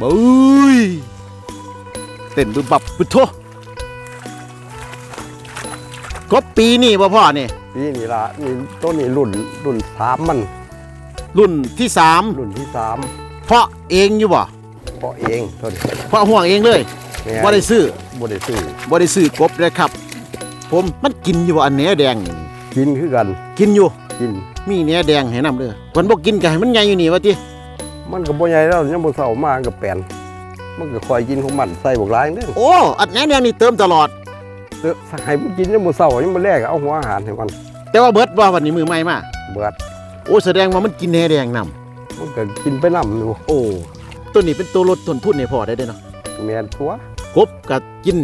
บุ้ยเต้นบึบบับบึดโทกบปีนี่บ่พ่อนี่ปีนี่ละนี่ต้นนี้รุ่นรุ่นสามมัน รุ่นที่สามรุ่นที่สามเพาะเองอยู่บ่เพาะเองต้นเพาะห่วงเองเลยแม่นบ่ได้ซื้อบ่ได้ซื้อบ่ได้ซื้อกบเลยครับ ผมมันกินอยู่บ่อันเนี้ยแดงนี่กินคือกัน กินอยู่กินมีเนี้ยแดงให้นำเด้อเพิ่นบ่กินก็ให้มันใหญ่อยู่นี่ว่าติ มันก็บ่ใหญ่แล้วยังบ่เฒ่ามาก็แปลนมันก็คอยกินของมันใส่บกหลายเด้อโอ้ อันเนี้ยแดงนี่เติมตลอด เด้อให้มันกินยังบ่เฒ่ายังบ่แลกเอาหัวอาหารให้มัน แต่ว่าเบิดว่าวันนี้มือใหม่มาเบิดโอ้แสดงว่ามันกินแหน่แดงนํมันก็กินไปนำอยู่โอ้ตัวนี้เป็นตัวลดต้นทุนให้พ่อได้เด้อเนาะแม่นตัวกบก็กิน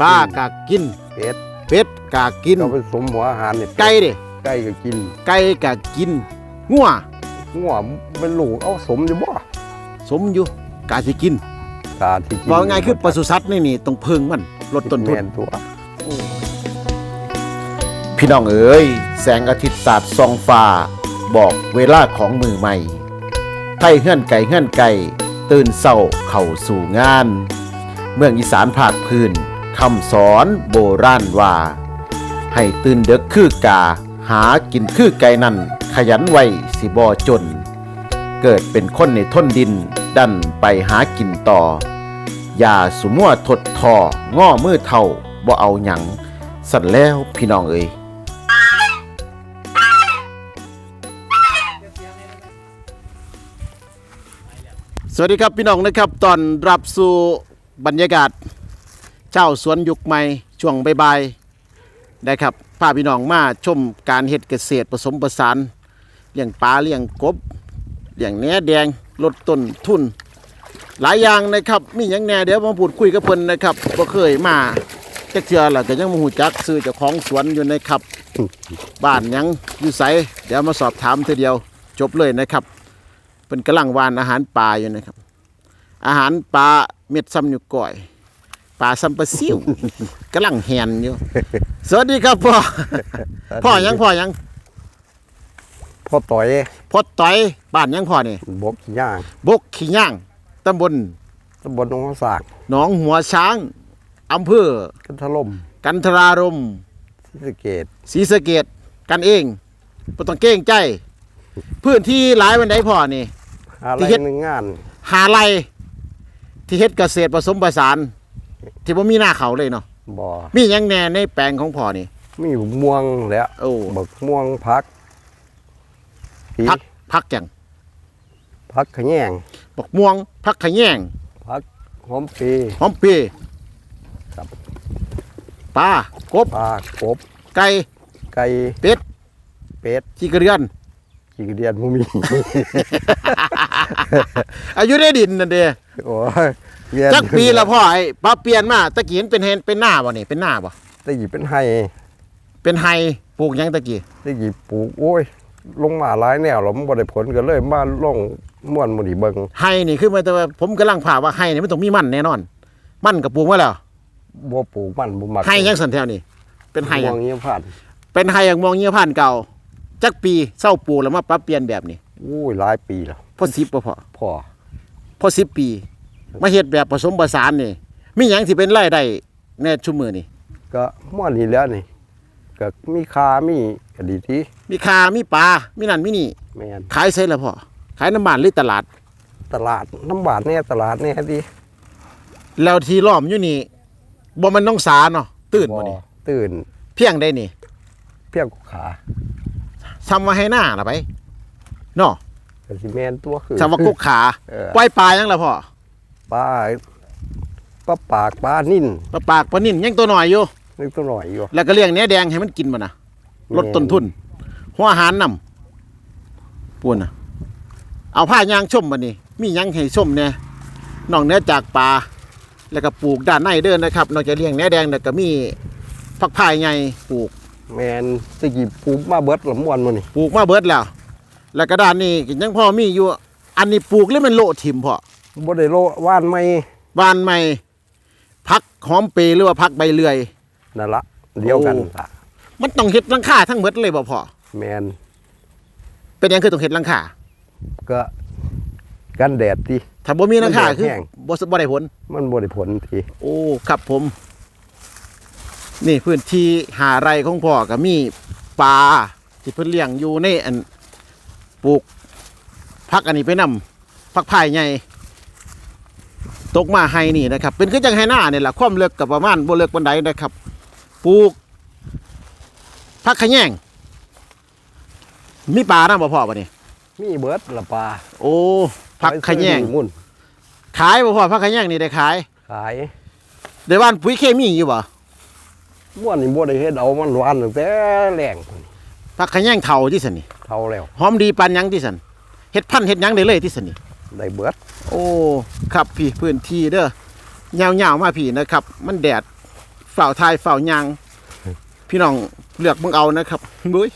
ปลาก็กินเป็ดเป็ดก็กินก็ไปสมหัวอาหารนี่ไก่เด้ไก่ก็กิน ไก่ก็กินงัว งัวเป็นลูกเอาสมอยู่บ่สมอยู่กาสิกินกาที่กินบอกง่ายๆคือปศุสัตว์นี่นี่ต้องเพิ่งมันลดต้นทุนแม่นตัวพี่น้องเอ๋ยแสงอาทิตย์สาดส่องฟ้า บอกเวลาของมือใหม่ไทยเฮื่อนไก่เฮื่อนไก่ตื่นเศร้าเข้าสู่งาน เมืองอีสานภาคพื้นคำสอนโบราณว่า ให้ตื่นเด็กคือกา หากินคือไก่นั่น ขยันไวสิบอจน เกิดเป็นคนในท้นดิน ดันไปหากินต่อ อย่าสุมั่วถดทอง้อมือเท่าบ่เอาหยัง สั่นแล้วพี่น้องเอ้ยสวัสดีครับพี่น้องนะครับตอนรับสู่บรรยากาศเจ้าสวนยุคใหม่ช่วงบ่ายๆนะครับพาพี่น้องมาชมการเฮ็ดเกษตรผสมผสาน เลี้ยงปลาเลี้ยงกบเลี้ยงแหนแดงลดต้นทุน หลายอย่างนะครับ มีอย่างแหน่เดี๋ยวมาพูดคุยกับเพิ่นนะครับบ่เคยมาจักเทื่อล่ะก็ยังบ่ฮู้จักซื้อเจ้าของสวนอยู่นะครับ บ้านหยังอยู่ไสเดี๋ยวมาสอบถามเทีเดียวจบเลยนะครับเป็นกำลังวานอาหารปลาอยู่นะครับ อาหารปลาเม็ดซ้ำอยู่ก่อยปลาซ้ำปลาซิ่วกำลังแหนอยู่ สวัสดีครับพ่อ พ่อหยังพ่อหยัง พ่อต่อยพ่อต้อยบ้านหยังพ่อนี่บกขี้ย่างบกขี้ย่างตำบลตำบลหนองสากหนองหัวช้างอำเภอกันทล่มกันทรารมศรีสะเกดศรีสะเกดกันเองบ่ต้องเก้งใจ พื้นที่หลายวันไดพ่อนี่อะไรที่เฮ็ดหนึ่งงาน หาไรที่เฮ็ดเกษตรผสมผสาน ที่บ่มีหน้าเขาเลยเนาะบ่อมีหยังแหน่ในแปลงของพ่อนี่ มีบักม่วงแหล้วโอ้บักม่วงพัก พริพักพักจังพักขะแยงบักม่วงพักขะแยงพักหอมปีหอมปีครับปลากบปลากบ ไก่ไก่เป็ดเป็ดขี้กระเดือนกี่เดือนบ่มี อายุได้ดินนั่นเด้โอ้ยเวียนจักปีละพ่อไอ้ปลาเปลี่ยนมาตะกี้มันเป็นเฮนเป็นหน้าบ่นี่เป็นหน้าบ่ตะกี้เป็นไห้เป็นไฮปลูกหยังตะกี้ตะกี้ปลูกโอ้ย ลงมาหลายแนวแล้วมันบ่ได้ผลก็เลยมาลงม่วนหมู่นี่เบิ่งไฮนี่คือหมายถึงว่าผมกำลังผ่าว่าไฮนี่มันต้องมีมันแน่นอน มันกับปลูกมาแล้วบ่ปลูกมันบ่มักไฮยังสันแถวนี่เป็นไฮหยัม่วงงเงี้ยผ่านเป็นไฮอย่างมองเงี้ยผ่านเก่าจักปีเศร้าปลูกแล้วมาปรับเปลี่ยนแบบนี้โอ้ยหลายปีแล้วพอสิบบ่พอพ่อพอสิบปี มาเฮ็ดแบบผสมผสานนี่มีหยังที่เป็นรายได้ในชุมมือนี่ก็ม่วนนี่แล้วนี่ ก็มีคามีก็ดีที่มีคามีปลา มีนั่นมีนี่ แม่นขายใส่ละพ่อ ขายน้ำมันหรือตลาด ตลาดน้ำบาดแน่ตลาดแน่ดีแล้วที่ล้อมอยู่นี่บ่มันน้องสาเนาะตื่นบ่นี่ตื่นเพียงได้นี่เพียงขาซ้ำว่าให้หน้าล่ะไปเนาะก็สิแม่นตัวคือซ้ำว่ากกขาเออ ปล่อยปลายังล่ะพ่อปลาปลาปากปลานิ่นปลาปากปลานิ่นยังตัวหน่อยอยู่ นึกตัวหน่อยอยู่ แล้วก็เลี้ยงเนื้อแดงให้มันกินบ่นะลดต้นทุน หัวอาหารนำปูนนะเอาผ้ายางชมบัดนี้มีหยังให้ชมเนี่ยนอกเหนือจากปลาแล้วก็ปลูกด้านในเดินนะครับนอกจากเลี้ยงเนื้อแดงแล้วก็มีผักพายใหญ่ปลูก แม่นตะกี้ปลูกมาเบิดละม่วนมื้อนี่ปลูกมาเบิดแล้ว แล้วก็ด้านนี้ก็ยังพอมีอยู่ อันนี้ปลูกหรือมันโละถิ่มพอบ่ได้โลว่านไม่บานใหม่พักหอมเปรย์หรือว่าพักใบเลื่อย นั่นละเดียวกันโอ้ล่ะมันต้องเฮ็ดหลังคาทั้งหมดเลยบ่พอแม่นเป็นหยังคือต้องเฮ็ดหลังคาก็กันแดดที่ถ้าบ่มีนังค่ามันแดดคือแห้งบ่สบ่ได้ผล มันบ่ได้ผลทีโอ้ครับผม นี่พื้นที่หาไรของพ่อก็มีปลาที่เพิ่นเลี้ยงอยู่ในอันปลูกพักอันนี้ไปนำพักพายใหญ่ตกมาให้นี่นะครับ เป็นคือจังไห้หน้าเนี่ยแหละความเลึกกับประมาณบ่เลึกปานใดนะครับ ปลูกพักขะแยงมีปลานํบ่พ่อบัดนี้มีเบิดละปลาโอ้พักขะแยงไปซื้อมุ่นขายบ่พ่อพักขะแยงนี่ได้ขาย ขายได้ว่านปุ๋ยเคมีอยู่บ่ม่วนนี่บ่ได้เฮ็ดเอามันหวานตั้งแต่แรงพักขะแยงเท่าที่สันนี่เท่าแล้วหอมดีปานหยังที่สันเฮ็ดพันธุ์เฮ็ดหยังได้เลยที่สันนี่ได้เบิด โอ้ ครับพี่พื้นที่เด้อยาวๆมาพี่นะครับ มันแดด ฝ่าวทายฝ่าวยาง พี่น้องเลือกมึงเอานะครับบุ้ย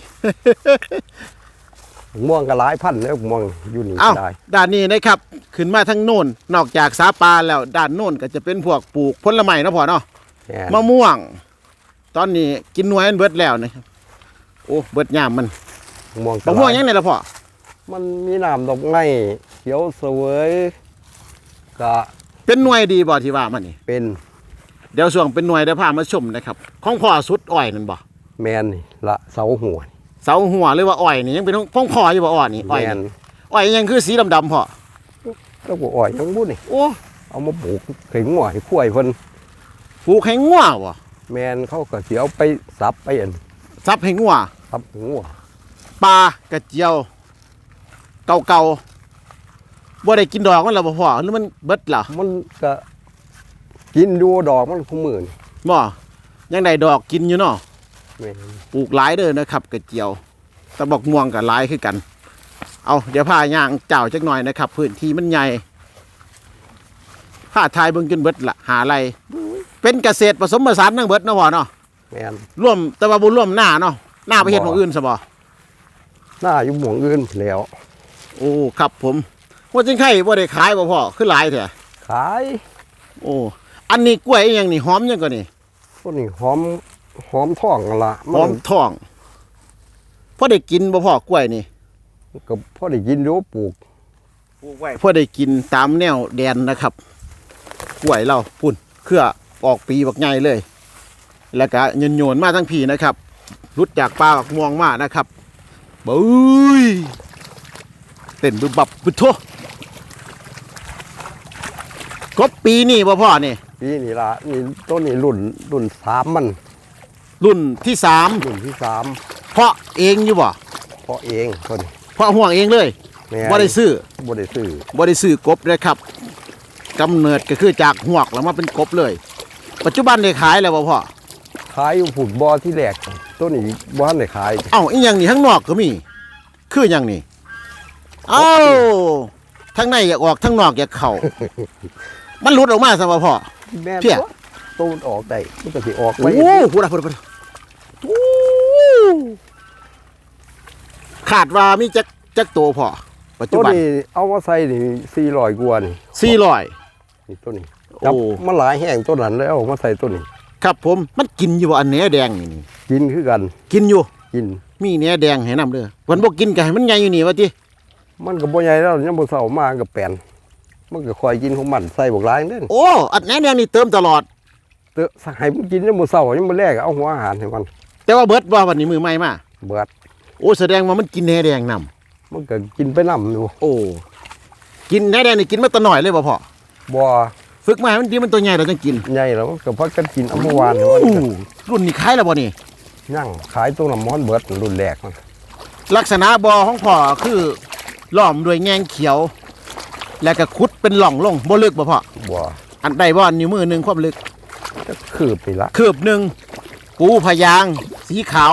ม่วงก็หลายพันแล้วม่วงอยู่นี่เอ้าได้ด้านนี้นะครับ ขึ้นมาทั้งโน่น นอกจากสาปาแล้วด้านโน่นก็จะเป็นพวกปลูกผลไม้เนาะพ่อเนาะแม่นมะม่วง ตอนนี้กินหน่วยมันเบิดแล้วนะครับโอ้เบิดยามมันม่วงก็มะม่วงหลายังไงล่ะพ่อมันมีน้ำดอกไม้เขียวเสวยก็เป็นหน่วยดีบ่ที่ว่ามันนี่เป็น เดี๋ยวส่วงเป็นหน่วยเดี๋ยวพามาชมนะครับ ของพ่อสุดอ้อยนั่นบ่แมนนี่ละเสาหัวเสาหัวหรือว่าอ้อยนี่ยังเป็นของพ่ออยู่บ่อ้อยนี่อ้อยแมนนี่อ้อยยังคือสีดำๆพ่อแล้วก็อ้อยยังบุ่นี่โอ้เอามาปลูกเข่งหัวให้คุ้ยเพิ่นปลูกให้งัวบ่แมนเขาก็สิเอาไปสับไปอันซับให้งัวสับหัวปลากระเจียว เก่าๆบ่ได้กินดอกมันแล้วบ่พ่อหรือมันเบิดล่ะมันก็ กินดูดอกมันคู่มือนี่บ่ยังได้ดอกกินอยู่เนาะแม่นปลูกหลายเด้อนะครับกระเจียวตะบอกม่วงก็หลายคือกัน เอาเดี๋ยวพาย่างเจ้าจักหน่อยนะครับ พื้นที่มันใหญ่ผ้าทายเบิ่งจนเบิดละหาอะไรเป็นเกษตรผสมผสานทั้งเบิดเนาะพ่อเนาะแมนร่วมแต่ว่าบ่ร่วมหน้าเนาะหน้าไปเฮ็ดของอื่นซะบ่ หน้าอยู่หมองอื่นแล้ว โอ้ครับผมว่าจังไข่บ่ได้ขายบ่พ่อคือหลายแท้ขาย โอ้ อันนี้กล้วยอีหยังนี่หอมยังก็นี่พวกนี้หอมหอมท้องนั่นละหอมทองพอได้กินบ่พ่อกล้วยนี่มันก็พอได้กินอยู่ปลูกปลูกไว้พอได้กินตามแนวแดนนะครับ กล้วยเราพุ่นเครือออกปีบักใหญ่เลย แล้วก็ยนโยนๆมาทั้งพีนะครับรุดจากปลาบักม่วงมานะครับบุ้ยเต้นบึบบับบึโทกบปีนี่บ่พ่อนี่ ปีนี่ละนี่ต้นนี้รุ่นรุ่นสามมันรุ่นที่สามรุ่นที่สามเพาะเองอยู่บ่เพาะเองคนเพาะห่วงเองเลยแม่บ่ได้ซื้อบ่ได้ซื้อบ่ได้ซื้อกบเลยครับกำเนิดก็คือจากหวกแล้วมาเป็นกบเลย ปัจจุบันได้ขายแล้วบ่พ่อขายอยู่ผุดบอที่แรกต้นนี้บ้านได้ขายเอ้าอีหยังนี่ข้างนอกก็มี คือหยังนี่เอ้าทั้งในอยากออกทั้งนอกอยากเข้า มันหลุดออกมาซะบ่พ่อ แม่นเพี้ย ตัวต้นออกได้มันก็สิออกโอ้ไว้โหพูดอะพูดอะพูดอะโอ้ขาดว่ามีจักจักโตวพ่อปัจจุต้นบันนี้เอามาใส่นี่สี่ร้อยกว่านี่400นี่ต้นนี้โอ้จับมันหลายแห้งต้นนั้นแล้วเอามาใส่ต้นนี้ ครับผมมันกินอยู่บ่อันแหนแดงนี่นี่กินคือกันกินอยู่ กิน มีแหนแดงให้นํเด้อวันบ่กินก็ให้มันใหญ่อยู่นี่ว่าติมันก็บ่ใหญ่แล้วยังบ่เศร้ามาก็แปลน มันก็คอยกินของมันใส่บักหลายเด้อโอ้ อันแหนแดงนี่เติมตลอด เตอะให้มันกินยังบ่เศร้ายังบ่แลกเอาหัวอาหารให้มันแต่ว่าเบิดว่าวันนี้มือใหม่มา เบิดโอ้แสดงว่ามันกินแหนแดงนํมันก็กินไปนำอยู่โอ้ กินแหนแดงนี่กินมาแตะหน่อยเลยบ่พ่อบ่ฝึกมาให้มันดีมันตัวใหญ่เราจังกินใหญ่แล้วมันก็พักกันกินเอาเมื่อวานให้มันโอ้ก็รุ่นนี้ขายแล้วบ่นี่ ย่างขายตัวน้ำมันเบิดรุ่นแรกมันลักษณะบ่อของพ่อคือล้อมด้วยแงงเขียว แล้วก็ขุดเป็นหล่องลงบ่ลึกบ่พ่อบ่อันใดบ่นิ้วมือหนึงความลึกจะคืบนี่ละคืบหนึงปูพยางสีขาว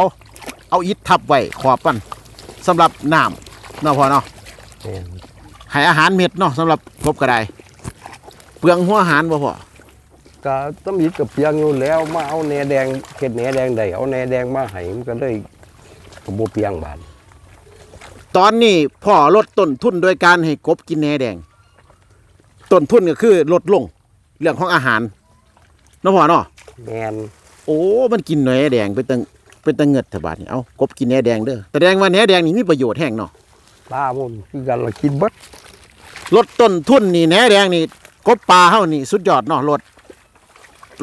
เอาอิฐทับไว้ขอบมันสำหรับน้ำเนาะพ่อเนาะแม่นให้อาหารเม็ดเนาะสำหรับกบก็ได้เปลืองหัวอาหารบ่พ่อก็ตำยิดกับเพียงอยู่แล้วมาเอาแหนแดงเฮ็ดแหนแดงได้เอาแหนแดงมาให้มันก็เลยก็บ่เพียงบาดตอนนี้พ่อลดต้นทุนโดยการให้กบกินแหนแดง ต้นทุนก็คือลดลง เรื่องของอาหารเนาะพ่อเนาะแม่นโอ้มันกินแหนแดงเป็นตังเป็นตังเงิดถบาดนี่เอากบกินแหนแดงเด้อแสดงว่าแหนแดงนี่มีประโยชน์แห้งเนาะปลามันคือกันละกินเบิดลดต้นทุนนี่แหนแดงนี่กบปลาเฮานี่สุดยอดเนาะลด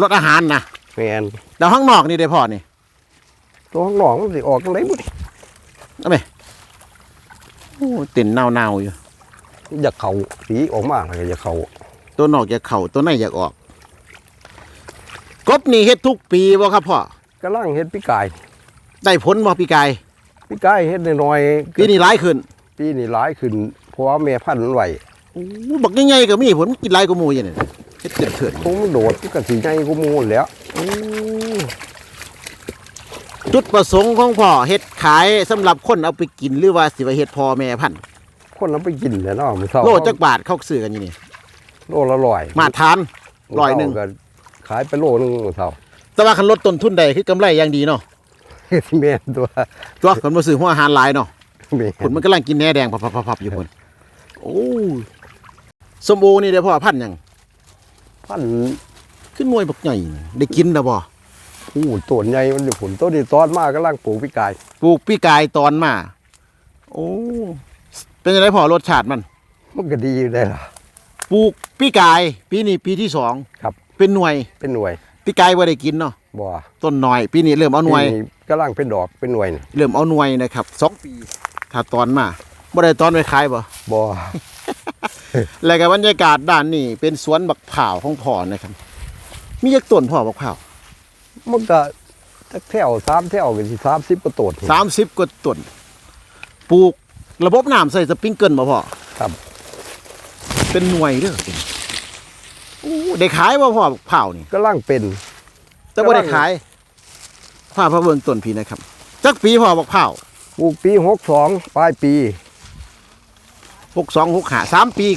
ลดอาหารนะแม่นแล้วข้างนอกนี่ได้พอนี่ตัวข้างนอกมันสิออกจังไดบุเอาไหมโอ้ติ่นเน่าๆอยู่ อยากเข้าสีออกมาแล้วก็อยากเข้าตัวนอกอยากเข่าตัวในอยากออก กบนี่เฮ็ดทุกปีบ่ครับพ่อกำลังเฮ็ดปีกาย ได้ผลบ่ปีกายปีกายเฮ็ดน้อยๆปีนี้หลายขึ้น ปีนี้หลายขึ้นเพราะว่าแม่พันธุ์มันไหวโอ้บักใหญ่ๆก็มีผลกินหลายกว่าหมู่อย่างนี้เฮ็ดเกิดเถิดคงมันโดดมันก็สิใหญ่กว่าหมู่แหล้วจุดประสงค์ของพ่อเฮ็ดขายสำหรับคนเอาไปกินหรือว่าสิไปเฮ็ดพ่อแม่พันธุ์ คนเอาไปกินแหล้วเนาะมื้อเช้าโลจักบาทเข้าซื้อกันอยู่นี่ โลละร้อยมาทานร้อยหนึ่งก็ขายไปโลนึงมื้อเช้าแต่ว่าคันลดต้นทุนได้คือกำไรอย่างดีเนาะแม่นตัวตัวคนมาซื้อหัวอาหารหลายเนาะแม่ผลมันกำลังกินแหนแดงพับๆๆๆอยู่พุ่นโอ้ส้มโอนี่ได้พ่อพันธุ์หยังพันธุ์ขึ้นหน่วยบักใหญ่นี่ได้กินแล้วบ่อู้ต้นใหญ่มันอยู่ผลต้นนี้ตอนมากำลังปลูกปีกาย ปลูกปีกายตอนมา โอ้ เป็นยังไงพอรสชาติมัน มันก็ดีอยู่ได้ล่ะ ปลูกปีกาย ปีนี้ปีที่สองครับ เป็นหน่วยเป็นหน่วยปีกายว่าได้กินเนาะบ่ต้นหน่อย ปีนี้เริ่มเอาหน่วย ปีกำลังเป็นดอกเป็นหน่วยนี่เริ่มเอาหน่วยนะครับสองปี ถ้าตอนมาบ่ได้ตอนไปขายบ่ บ่ แล้วก็บรรยากาศด้านนี้เป็นสวนบักเผาวของพ่อนะครับ มีจักต้นพ่อบักเผาวมันก็จักแถวสามแถวก็สิ30กว่าต้นสามสิบกว่าต้นปลูก ระบบน้ำใส่สปริงเกิลบ่พ่อครับ เป็นหน่วยเด้อโอ้ได้ขายบ่พ่อบักเผาวนี่กำลังเป็น แต่บ่ได้ขายพาพระเบิ่งต้นพีนะครับ จักปีพ่อบอกเผาปลูกปี62ปลายปีหกสองหกหาสามปี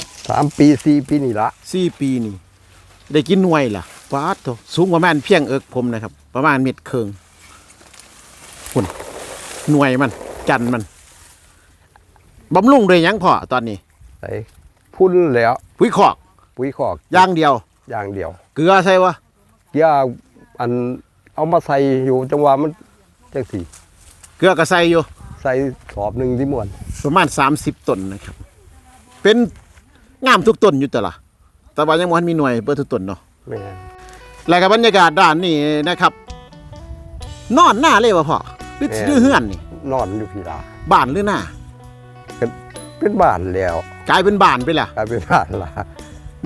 3ปี4ปีนี่ละสี่ปีนี่ ได้กินหน่วยล่ะป้าดโตสูงประมาณเพียงเอิกผมนะครับ ประมาณเม็ดเคิงหุ่นหน่วยมัน จันทร์มัน บำรุงโดวยหยังพ่อตอนนี้ใส่พุ่นแล้ว ปุ๋ยคอกปุ๋ยคอกอย่างเดียว อย่างเดียวเกลือใส่วะเกียร์อันเอามาใส่อยู่จังหวะมันจังสี่เกลือก็ใส่อยู่ ใส่สอบหนึ่งที่มวนประมาณสามสิบต้นนะครับ เป็นงามทุกต้นอยู่แต่ละแต่ว่ายังบ่ทันมีหน่วยเปิดทุกต้นเนาะแม่นแล้วก็บรรยากาศด้านนี้นะครับ นอนหน้าเลยว่ะพ่อหรือหรือเฮือนนี่นอนอยู่พีลาบ้านหรือหน้า เป็นบ้านแล้วกลายเป็นบ้านไปละกลายเป็นบ้านละ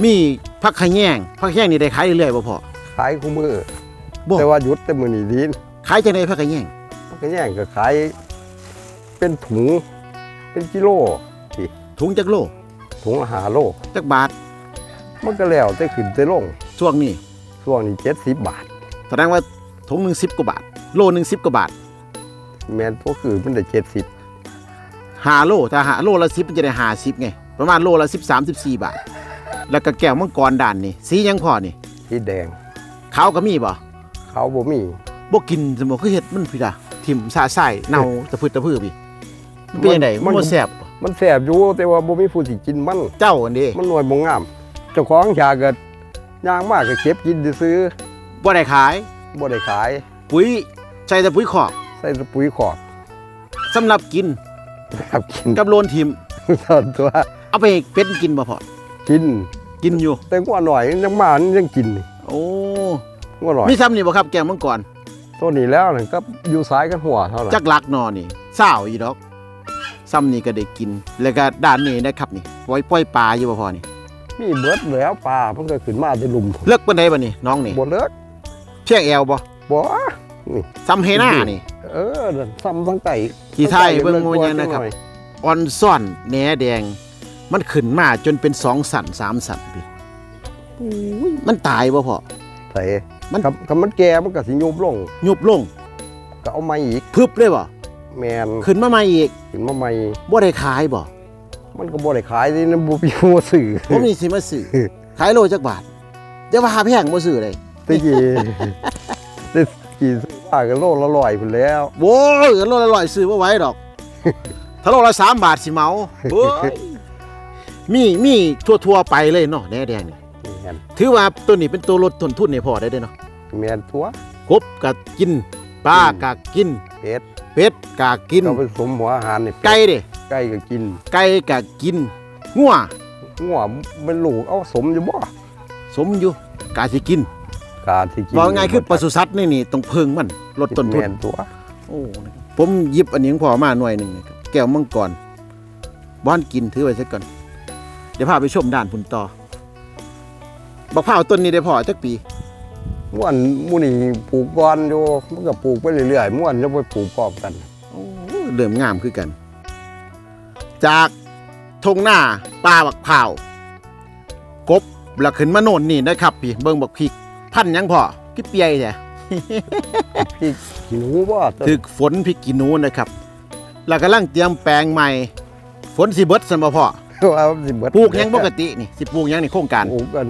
มีพักขะแยงพักขะแยงนี่ได้ขายเรื่อยๆบ่พ่อขายคู่มือบ่แต่ว่าหยุดแต่มือนีดินขายจังไดพักขะแยงมันก็แย่งก็ขายเป็นถุงเป็นกิโลถุงจักโลถุงละหาโลจักบาท มันก็แล้วแต่ขึ้นแต่ลงช่วงนี้ช่วงนี้เจ็ดสิบบาทแสดงว่าถุงหนึ่งสิบกว่าบาท โลหนึ่งสิบกว่าบาท แมนตัวคือมันได้เจ็ดสิบ หาโลถ้าหาโลละสิบมันจะได้หาสิบไง ประมาณโลละสิบสามสิบสี่บาท แล้วก็แก้วมังกรด่านนี่สีหยังพอนี่สีแดงขาวก็มีบ่เขาบ่มีบ่กินสมมุติคือเฮ็ดมันพี่ดาทิ่มสาใส่เน่าตะพืดตะพือพี่มันเป็นจังไดมันบ่แซ่บบ่มันแสบอยู่แต่ว่าบ่มีผู้สิกินมันเจ้าอันนี้มันหน่วยบ่งามเจ้าของอยากก็ย่างมากก็เก็บกินซื้อบ่ได้ขายๆบ่ได้ขาย ปุ๋ยใช้แต่ปุ๋ยขอกใส่ปุ๋ยขอกสำหรับกิน ครับกินกับโลนทิมส่วนตัวเอาไปเป็ดกินบ่พอกิน กินอยู่ แต่ว่าหน่อยยังมานี่ยังกินนี่โอ้ว่าหน่อยมีซ้ำนี่บ่ครับแกงมังกรตัวนี้แล้วนี่ก็อยู่ซ้ายกันหัวเท่าไหร่จักหลักนอนี่เศร้าอีดอกซ้ำนี่ก็ได้กิน แล้วก็ด้านนี้นะครับนี่ปล่อยปล่อยปลาอยู่บ่พอนี่ มีเบิดแล้วปลามันก็ขึ้นมาได้ลุมเลิกปานใดบ่นี่น้องนี่บ่เลิกเพียงแอวบ่บ่ซ้ำเฮน่านี่ เออนั่นซ้ำทั้งไก่ที่ไทยเบิ่งโมยังนะครับออนซ่อนแหนแดง มันขึ้นมาจนเป็นสองสันสามสันพี่มันตายบ่พอใส่มันกับกับมันแก่มันก็สิยุบลงยุบลง ก็เอามาอีกพึบเลยบ่แมนขึ้นมาใหม่อีกขึ้นมาใหม่บ่ได้ขายบ่มันก็บ่ได้ขายนี่นะบ่มีหัวสื่อผมนี่สิมาซื้อขายโลจักบาทจะว่าหาแพงบ่ซื้อเลยตะกี้ได้กี่ซื้อว่ากันโลละร้อยพุ่นแล้ว โว้ยโลละร้อยซื้อบ่ไหว้ดอก ถ้าโลละสามบาทสิเมาโอ้ยมีมีทั่วๆไปเลยเนาะแหนแดงนี่แมนถือว่าตัวนี้เป็นตัวลดต้นทุนให้พอได้เด้อเนาะแมนตัว กบก็กินปลาก็กินเป็ด เป็ดก็กินก็ไปสมหัวอาหารนี่ไก่เด้ไก่ก็กินไก่ก็กินงัวงัวเป็นลูกเอาสมอยู่บ่สมอยู่กาสิกินกาที่กินบอกง่ายคือปศุสัตว์นี่นี่ต้องเพิ่งมัน ลดต้นทุนแม่ตัว โอ้ผมหยิบอันนี้ของพ่อมาหน่วยหนึ่งนะครับแก้วมังกรบ้านกินถือไว้ซะก่อน เดี๋ยวพาไปชมด้านพุ่นต่อบักพร้าวต้นนี้ได้พอจักปี ม่วนหมูนี่ปลูกก่อนอยู่มันก็ปลูกไปเรื่อยๆม่วนจะไปปลูกพร้อมกัน โอ้เริ่มงามคือกัน จากทงหน้าปลาบักพร้าวกบแล้วขึ้นมาโน่นนี่นะครับ พี่เบิ่งบักพริก พันหยังพอกี่เปียใช่ พี่กินหูบ่ต้นถึกฝนพริกกินหนูนะครับแล้วกำลังเตรียมแปลงใหม่ ฝนสิเบิดซั่นบ่พ่อว่าสิเบิดปลูกหยังปกตินี่สิปลูกหยังในโครงการ ปลูกกัน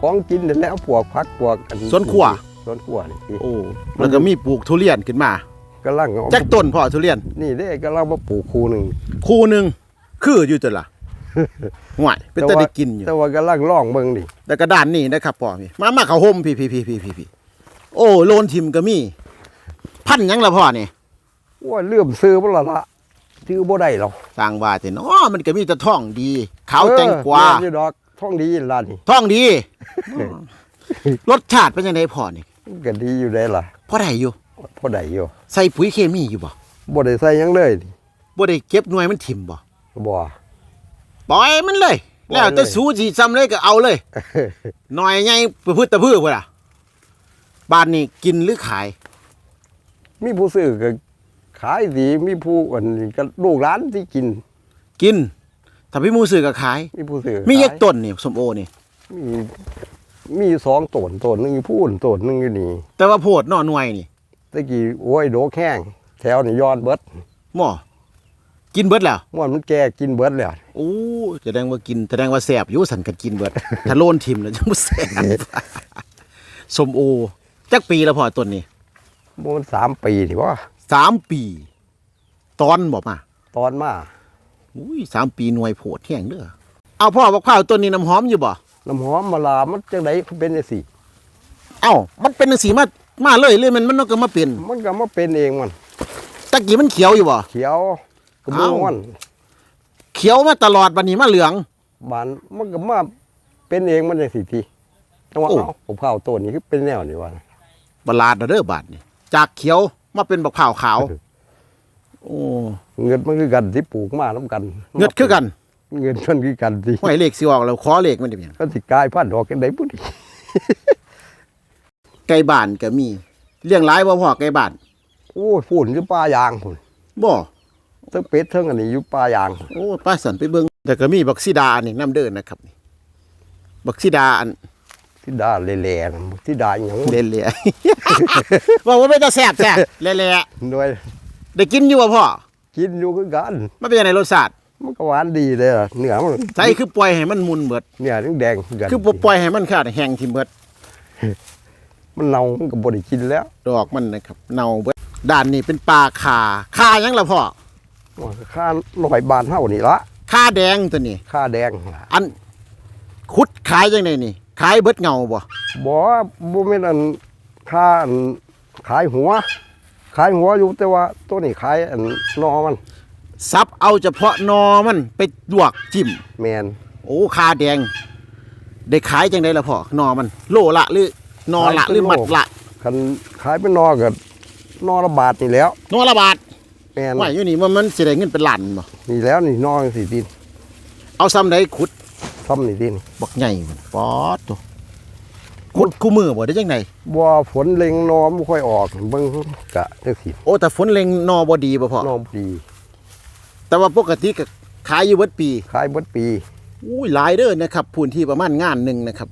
ของกินนั่นแหล้วพวกผักพวกอัสวนครัว สวนครัวนี่โอ้แล้วก็มีปลูกทุเรียนขึ้นมากำลังเอาจักต้นพ่อทุเรียน นี่เด้กำลังมาปลูกคูหนึงคู่หนึ่งคืออยู่ตัวละห่วยเป็นแต่ได้กินอยู่แต่ว่ากำลังล่องเบิ่งนี่แล้วก็ด้านนี้นะครับพ่อพี่มามาเขาห่มพี่พี่พี่พี่พี่พี่ โอ้โลนทิมก็มี พันหยังละพ่อนี่ว่าเลื่อมซื้อบ่ละละซื้อบ่ได้หรอกสร้างว่าแต่เนาะมันก็มีแต่ท่องดีขาวแตงกวาเออแม่นอยู่ดอกท่องดีล่ะนี่ท่องดี รสชาติเป็นยังไงพ่อนี่มันก็ดีอยู่ได้ล่ะพ่อได้อยู่ พอได้อยู่ใส่ปุ๋ยเคมีอยู่บ่บ่ได้ใส่หยังเลยนี่บ่ได้เก็บหน่วยมันถิ่มบ่บ่ ปล่อยมันเลยปล่อยเลยแล้วแต่สูสิซ้ำเลยก็เอาเลย หน่อยไงประพฤติตะพื้พุ่นอะ บ้านนี้กินหรือขาย มีผู้ซื้อก็ขายดีมีผู้อันนี้ก็ลูกหลานที่กิน กิน ถ้าพี่มูซื้อก็ขาย มีผู้ซื้อมีเยกขายต้นนี่สมโอนี่ มีมีสองต้นต้นหนึงอยู่พูนต้นหนึงอยู่นี่แต่ว่าโพดเนอหน่วยนี่ตะกี้โอ้ยโดกแห้งแถวนี่ยอดเบิดหม้อกินเบิดแล้ว ม่วนมันแก่กินเบิดแล้วโอ้แสดงว่ากินแสดงว่าแสบอยู่สันกันกินเบิด ถ้าโลนทิมแล้วจังบ่แสบ สมโอ จักปีแล้วพอต้นนี้บ่มันสามปีนี่ว่าสามปี ตอนบอกมาตอนมาอุ้ยสามปีหน่วยโพดแห้งเด้อเอาพ่อบอกข้าวต้นนี้น้ำหอมอยู่บ่น้ำหอมมาลามันจังไดเป็นจังซี่เอ้ามันเป็นจังสีมามาเลยเลยมันมันก็มาเป็นมันก็มาเป็นเองมันตะกี้มันเขียวอยู่บ่ เขียวกระมูเอ้ามันเขียวมาตลอดวันนี้มาเหลืองบานมันก็มาเป็นเองมันจังซี่ทีจังว่าโอ้เอ้าผมข้าวต้นนี้คือเป็นแนวนี่ว่า บลาดเด้อบาดนี่จากเขียวมาเป็นบักเผาวขาว โอ้เงินมันคือกันที่ปลูกมานํกันเงือดคือกันเงินมันคือกันสิห้อยเลขสิออกแล้วขอเลขมันได้เพียงก็สิกลายพันธุ์ออกกันได้พุ่นไก่บ้านก็มี เลี้ยงหลายบ่พอไก่บ้านโอ้ยฝุ่นอยู่ป่ายางพุ่นบ่ทั้งเป็ดทั้งอันนี้อยู่ป่ายางโอ้ป้าสันไปเบิ่งแต่ก็มีบักซิดานี่น้ำเดินนะครับนี่บักซิดาอัน ที่ดาเล่ๆนะที่ดาหยังเล่นเลยว่าว่าไม่ต้องแซ่บแซ่บเล่ๆด้วยได้กินอยู่บ่พ่อ กินอยู่คือกันมันเป็นยังไงรสชาติมันก็หวานดีเลยอะเนื้อมันใส่คือปล่อยให้มันมุนเบิดเนื้อถึงแดงคือกันคือบ่ปล่อยให้มันขาดแห้งทิ่มเบิดมันเน่ามันก็บ่ได้กินแล้ว ดอกมันนะครับเน่าเบิดด้านนี้เป็นปลาคาคาหยังล่ะพ่อค่าร้อยบาทเท่านี่ละคาแดงตัวนี้ ค่าแดงอันขุดขายยังไงนี่ ขายเบิดเงาบ่บ่บ่แม่นอันค่าอันขายหัว ขายหัวอยู่แต่ว่าตัวนี้ขายอันนอมันซับเอาเฉพาะนอมันไปลวกจิ้มแมนโอ้คาแดง ได้ขายจังไดล่ะพ่อนอมัน โลละหรือนอละหรือมัดละคันขายเป็นนอก็นอละบาทนี่แล้ว นอละบาทแมนว่าอยู่นี่มันมันสิได้เงินเป็นล้านบ่นี่แล้วนี่นอจังสิดินเอาซ้ำใดขุด ซ้ำนี่ดินบักใหญ่มันป๊อดตัวขุดคู่มือบ่ได้จังไดบ่ฝนเล็งนอบ่ค่อยออกเบิ่งกะจังสิโอ้แต่ฝนเล็งนอบ่ดีบ่พ่อนอบ่ดีแต่ว่าปกติก็ขายอยู่เบิดปีขายเบิดปีอุ้ยหลายเด้อนะครับพื้นที่ประมาณงานหนึ่งนะครับ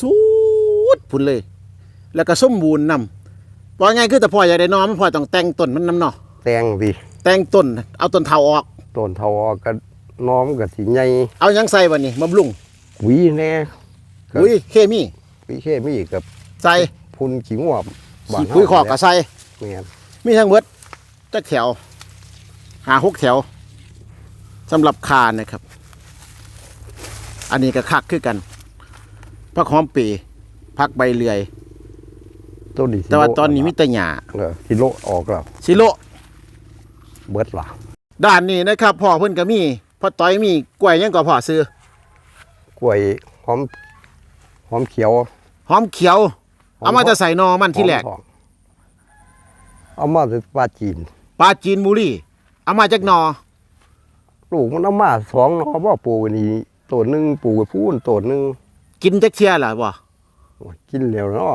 สุดพุ่นเลย แล้วก็สมบูรณ์นำพอไงคือแต่พ่ออยากได้นอมันพ่อต้องแต่งต้นมันนำเนาะแตงสิแต่งต้นเอาต้นเทาออกต้นเทาออกก็ นอมันก็สิใหญ่เอาหยังใส่บัดนี้บำรุงหวีแน่ ครับ อุ้ยเคมีวิเคมีกับใส่พุ่นขี้งัวบ้านขี้ปุ๋ยขอกก็ใส่แม่นมีทั้งเบิดจักแถวหาหกแถวสำหรับคานะครับ อันนี้ก็คักคือกันพักหอมปีพักใบเลื่อยตัวนี้สิแต่ว่าโลตอนนี้มีแต่หญ้าเออกิโลออกแล้วสิโล เบิดล่ะด้านนี้นะครับพ่อเพิ่นก็มี พ่อต้อยมีกล้วยหยังก็พ่อซื้อล้วยหอมหอมเขียว หอมเขียว เอามาจะใส่นอมันที่แรก หอมทองเอามาจากปลาจีน ปลาจีนบุรีเอามาจากนอลูกมันเอามาสองเนาะบ่ปลูกนี่ตัวหนึงปลูกไว้พูนตัวหนึงกินจักเทียล่ะบ่โอ้ยกินแล้วเนาะ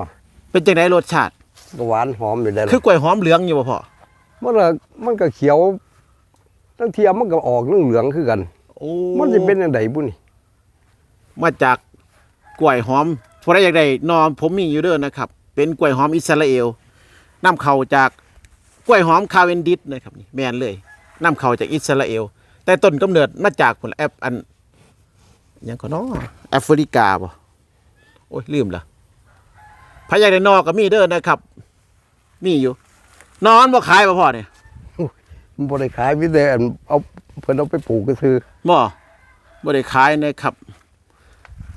เป็นจังไดรสชาติ ก็หวานหอมอยู่ได้คือกล้วยหอมเหลืองอยู่บ่พ่อมันก็มันก็เขียว ทั้งเทียมมันก็ออกเหลืองเหลืองๆคือกัน โอ้มันจะเป็นอันใดบุนี่มาจากกล้วยหอมพอได้อยากได้นอผมมีอยู่เด้อนะครับ เป็นกล้วยหอมอิสราเอลนำเข้าจากกล้วยหอมคาเวนดิสนะครับนี่แม่นเลยนำเข้าจากอิสราเอล แต่ต้นกำเนิดมาจากผลแอปอันหยังก็เนาะแอฟริกาบ่โอ้ยลืมละพายากได้นอก็มีเด้อนะครับ มีอยู่ นอนบ่ขายบ่พ่อเนี่ยมัน บ่ได้ขายมีแต่อันเอาเพิ่นเอาไปปลูกก็คือบ่บ่ได้ขายนะครับ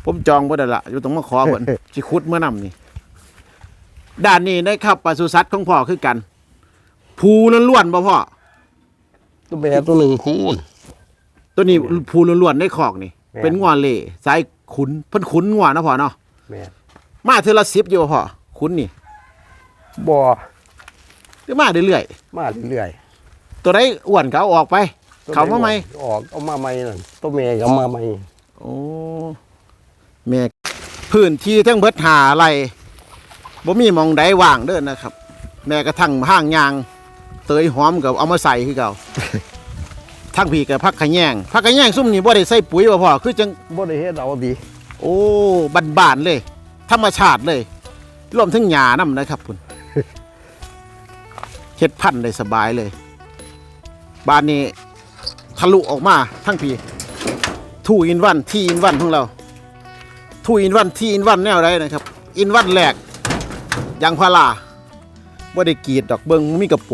ผมจองบ่ได้ละอยู่ต้องมาขอเพิ่น สิขุดเมื่อนำนี่ด้านนี้นะครับปศุสัตว์ของพ่อคือกัน ภูล้วนๆบ่พ่อ ตัวแม่ตัวหนึ่งคูณ ตัวนี้ภูล้วนๆในคอกนี่ แม่น เป็นงัวเล่สายขุนเพิ่นขุนงัวนะพ่อเนาะแม่มาเทอละ10อยู่บ่พ่อขุนนี่บ่หรือมาเรื่อยมาเรื่อยๆ ตัวใดอ้วนก็เอาออกไปๆเขามาใหม่ออกเอามาใหม่นั่นตัวแม่ก็เอามาใหม่โอ้แม่พื้นที่ทั้งเบิดหาไรบ่มีหมองใดว่างเด้อนะครับ แม้กระทั่งห้างยาง เตยหอมกับเอามาใส่คือเก่าทั้งพี่กับพักขะแยงพักขะแยงซุ่มนี่บ่ได้ใส่ปุ๋ยบ่พอคือจังบ่ได้เฮ็ดเอาดี โอ้บ้านๆเลย ธรรมชาติเลยรวมทั้งหญ้านํนะครับคุณเฮ็ดพันธุ์ได้สบายเลย บ้านนี้ทะลุออกมาทั้งพี่ทูอินวันทีอินวันของเราทูอินวันทีอินวันแนวไรนะครับอินวันแรกยางพาราบ่ได้กรีดดอกเบิงมีกระโป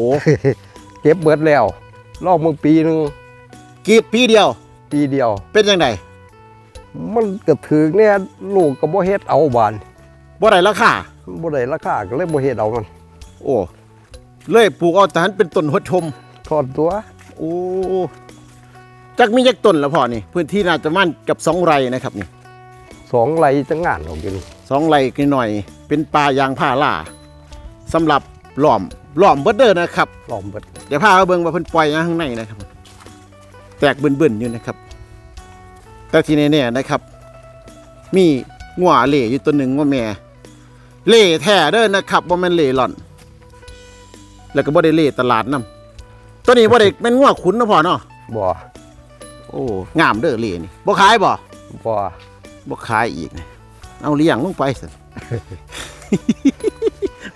เก็บเบิดแล้วรอบมึงปีหนึงกรีดปีเดียว ปีเดียว เป็นยังไงมันก็ถึกเนี่ยลูกก็บ่เฮ็ดเอาบานบ่ได้ราคาบ่ได้ราคาก็เลยบ่เฮ็ดเอามัน โอ้เลยปลูกเอาแต่หันเป็นต้นหดชมทอดตัว โอ้จักมีจักต้นแล้วพ่อนี่ พื้นที่น่าจะมั่นกับสองไร่นะครับนี่สองไหลจังงานออกอยู่นี่สองไร่กันหน่อย เป็นป่ายางผ้าล่าสำหรับหล้อมหล้อมเบิดเด้อนะครับล้อมเบิดเดี๋ยวพาไปเบิ่งว่าเพิ่นปล่อยอย่างข้างในนะครับ แตกเบิ่นๆอยู่นะครับ แต่ที่แน่ๆนะครับ มีงัวเหล่อยู่ตัวหนึ่งว่าแม่เหล่แท้เด้อนะครับบ่แม่นเหล่หล่อน แล้วก็บ่ได้เหล่ตลาดนํ ตัวนี้บ่ได้เป็นงัวขุนเนาะพ่อเนาะบ่โอ้งามเด้อเหล่นี่บ่ขายบ่บ่บ่ขายอีกนะเอาเลี้ยงลงไปสิ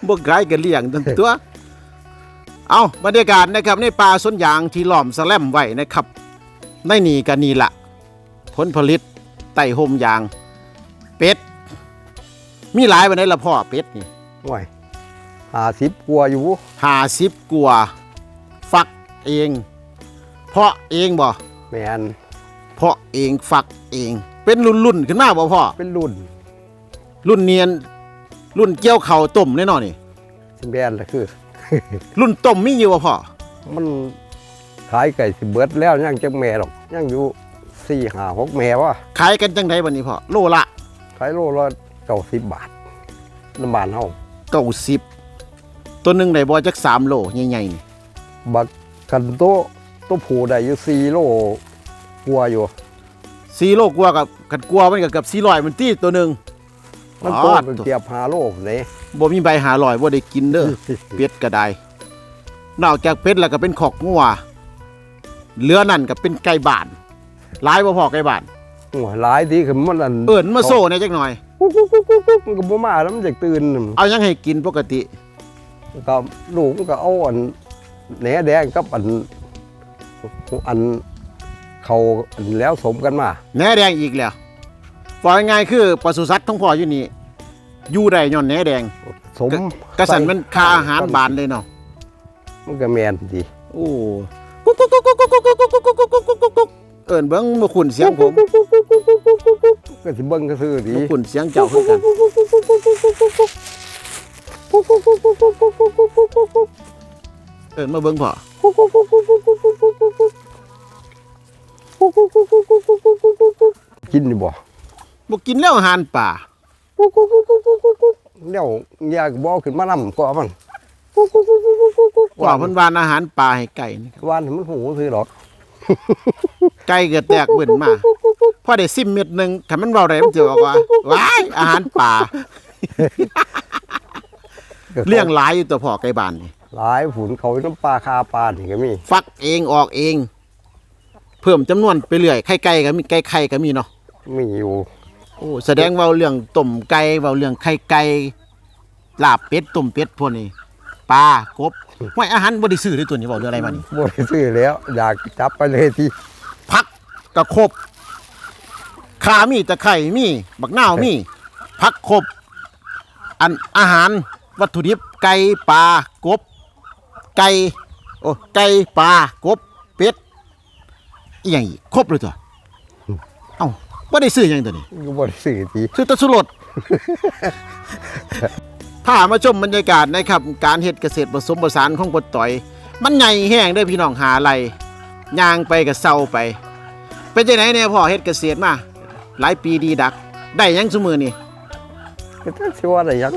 บ่ขายก็เลี้ยงตั้งตัว เอาบรรยากาศนะครับในป่าสวนยางที่ล้อมสแลมไว้นะครับในนี่ก็นี่ละผลผลิตไต่โฮมยาง เป็ด มีหลายวันไหนละพ่อเป็ดนี่ห่วย50กว่าอยู่หาสิบกว่าฟัก เอง เพาะเองบ่แม่นเพาะเองฟักเอง เป็นรุ่นๆขึ้นมาบ่พ่อเป็นรุ่น รุ่นเนียน รุ่นเกี่ยวเข่าวต้มแน่นอนนี่สิแม่นล่ะคือ รุ่นต้มมีอยู่บ่พ่อมันขายไก่สิเบิดแล้วยังจังแม่หรอกยังอยู่สี่หาหกแม่วะขายกันจังไดบัดนี้พ่อโลละขายโลละเก้าสิบบาทน้ำบานเฮาเก้าสิบตัวหนึ่งได้บ่จักสามโลใหญ่ๆนี่บัก กันโตโตวผูได้อยู่สี่โลกลัวอยู่สี่โลกว่ากับกันกลัวมันก็เกับสี่ร้อยมันตีตัวหนึ่ง มันโตอ๋อ เป็นเกียบหาโลเลยบ่มีใบหาลอยบ่ได้กินเด้อ เป็ดก็ได้ นอกจากเป็ดแล้วก็เป็นขอกงัวเหลือนั่นก็เป็นไก่บ้านหลายบ่พอไก่บ้าน โอ้ยหลายทีคือมันอันเอิ้นมาโซ่เนี่ยจักหน่อย กุ๊กกุ๊กกุ๊กกุ๊กกุ๊กมันก็บ่มาแล้วมันจะตื่นเอายังให้กินปกติ ก็ลูกมันก็เอาอัน แหนแดงกับอันอันเขาอันแล้วสมกันมาแหนแดงอีกแล้วว่าง่ายๆคือปศุสัตว์ของพ่ออยู่นี่อยู่ได้ย้อนแหนแดง สมกระสันมันค่าอาหารบานเลยเนาะมันก็แมนดีโอ้กุ๊กกุ๊กกุ๊กกุ๊กกุ๊กกุ๊กกุ๊กกุ๊กกุ๊กกุ๊กกุ๊กกุ๊กเอิ้นเบิ่งบ่คุ้นเสียงผมก็สิเบิ่งก็ซื้อดีบ่คุ้นเสียงเจ้าคือกัน เอิ้นมาเบิ่งพ่อกินนี่บ่บ่กินแล้วอาหารป่ากุ๊กกุ๊กกุ๊กกุ๊กกุ๊กกุ๊กกุ๊กเดี๋ยวอยากบ่ขึ้นมานํก็มันกุ๊กกุ๊กกุ๊กกุ๊กกุ๊กกุ๊กว่าเพิ่นวานอาหารป่าให้ไก่นี่ครับวานให้มันหูซื้อหรอกไก่ก็แตกเบิ่นมาพอได้ซิมเม็ดหนึงถ้ามันเว้าได้มันสิบอกว่าว้ายอาหารป่าเลี้ยงหลายอยู่ตัวพ่อไก่บ้านนี่ หลายผุนเขาน้ำปลาคาปลานี่ก็มีฟักเองออกเอง เพิ่มจำนวนไปเรื่อยไข่ไก่ก็มีไก่ไข่ก็มีเนาะมีอยู่โอ้แสดงเว่าเรื่องต้มไก่เว่าเรื่องไข่ไก่ลาบเป็ดต้มเป็ดพวกนี้ปลากบห้วยอาหารบ่ได้ซื้อเลยตัวนี้เว้าเรื่องอะไรมานี่บ่ได้ซื้อแล้ว อยากจับไปเลยที่ผักก็ครบขามีตะไคร่มีบักนาวมีผักครบอันอาหารวัตถุดิบไก่ปลากบ ไก่โอ้ไก่ปลากบเป็ดอีหยังอีกครบเลยตัวเอ้าบ่ได้ซื้อหยังตัวนี้ก็บ่ได้ซื้อที่ซื้อแตะสุรดพามาชมบรรยากาศนะครับ การเฮ็ดเกษตรผสมผสานของปดต่อย มันใหญ่แห้งเด้อพี่น้องหาไรย่างไปกับเซาไป เป็นจังไหนเนี่ยพ่อเฮ็ดเกษตรมาหลายปีดีดัก ได้หยังซุมือนี่ก็จักสิว่าได้หยัง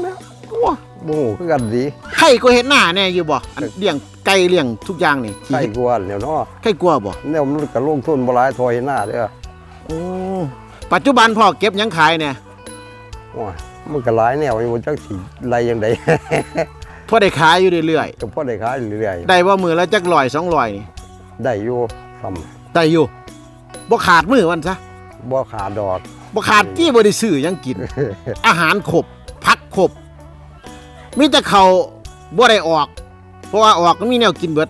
นะโอ้บ่ฮู้คือกันดีไข่ก็เฮ็ดหน้าแน่อยู่บ่อันเลี้ยงไก่เลี้ยงทุกอย่างนี่ที่ใกล้เฮ็ดกว่าแล้วเนาะไข่กลัวบ่แนวมันก็ลงทุนบ่หลายถอยหน้าเด้อโอ้ปัจจุบันพ่อเก็บหยังขายเนี่ยโอ้ยมันก็หลายแนวอยู่บ่จักสิไล่ยังไดพอได้ขายอยู่เรื่อยก็พอได้ขายเรื่อยๆได้ว่ามือละจักร้อยสองร้อยนี่ๆได้อยู่ซ้ำได้อยู่บ่ขาดมือมันซะบ่ขาดดอกบ่ขาดที่บ่ได้ซื้อหยังกิน อาหารครบพักครบ มีแต่เขาวบ่ได้ออก เพราะว่าออกก็มีแนวกินเบิด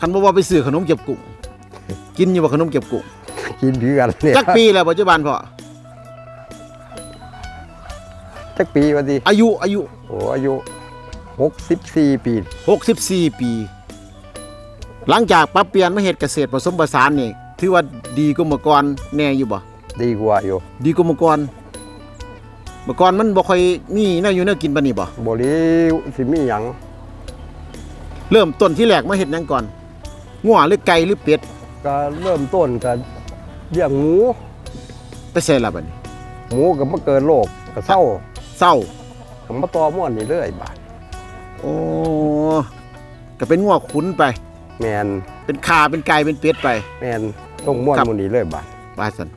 คันบ่ว่าไปซื้อขนมเก็บกุ้งกินอยู่บ่ขนมเก็บกุ้งกินคือกันเนี่ยจักปีแล้วปัจจุบันพ่อจักปีว่าดิอายุอายุโอ้อายุ64ปี64ปี หลังจากปรับเปลี่ยนมาเฮ็ดเกษตรผสมผสานนี่ถือว่าดีกว่าเมื่อก่อนแน่อยู่บ่ดีกว่าอยู่ดีกว่าเมื่อก่อน เมื่อก่อนมันบ่ค่อยมีแนวอยู่แนวกินปานนี้บ่บ่ดีสิมีหยังเริ่มต้นที่แรกมาเฮ็ดหยังก่อนงัวหรือไก่หรือเป็ดก็เริ่มต้นก็เลี้ยงหมู ไปใส่ละบัดนี้หมูก็มาเกิดโรคก็เศร้าเศร้า ก็มาตอม่วนนี่เลยบาดโอ้ก็เป็นงัวขุนไป แมนเป็นขาเป็นไก่เป็นเป็ดไป แมนต้องม่วนครับ หมูนี่เลยบาด ว่าสัน